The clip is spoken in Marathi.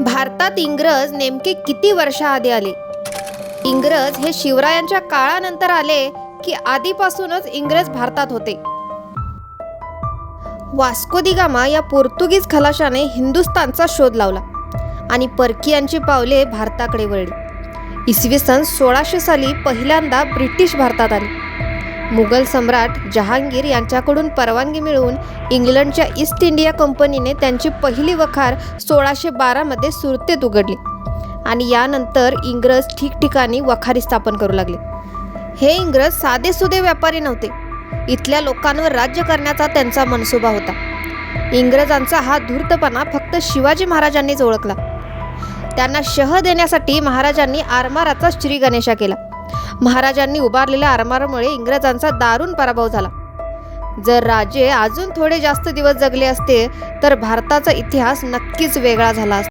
भारतात इंग्रज नेमके किती वर्षाआधी आले? इंग्रज हे शिवरायांच्या काळानंतर आले की आधीपासूनच इंग्रज भारतात होते. वास्को दी गामा या पोर्तुगीज खलाशाने हिंदुस्तानचा शोध लावला आणि परकीयांची पावले भारताकडे वळली. इसवी सन सोळाशे साली पहिल्यांदा ब्रिटिश भारतात आली. मुघल सम्राट जहांगीर यांच्याकडून परवानगी मिळवून इंग्लंडच्या ईस्ट इंडिया कंपनीने त्यांची पहिली वखार सोळाशे बारामध्ये सुरतेत उघडली. आणि यानंतर इंग्रज ठिकठिकाणी वखारी स्थापन करू लागले. हे इंग्रज साधेसुधे व्यापारी नव्हते. इथल्या लोकांवर राज्य करण्याचा त्यांचा मनसुबा होता. इंग्रजांचा हा धूर्तपणा फक्त शिवाजी महाराजांनीच ओळखला. त्यांना शह देण्यासाठी महाराजांनी आरमाराचा श्री गणेशा केला. महाराजांनी उभारलेल्या आरमारामुळे इंग्रजांचा दारुण पराभव झाला. जर राजे अजून थोडे जास्त दिवस जगले असते तर भारताचा इतिहास नक्कीच वेगळा झाला असता.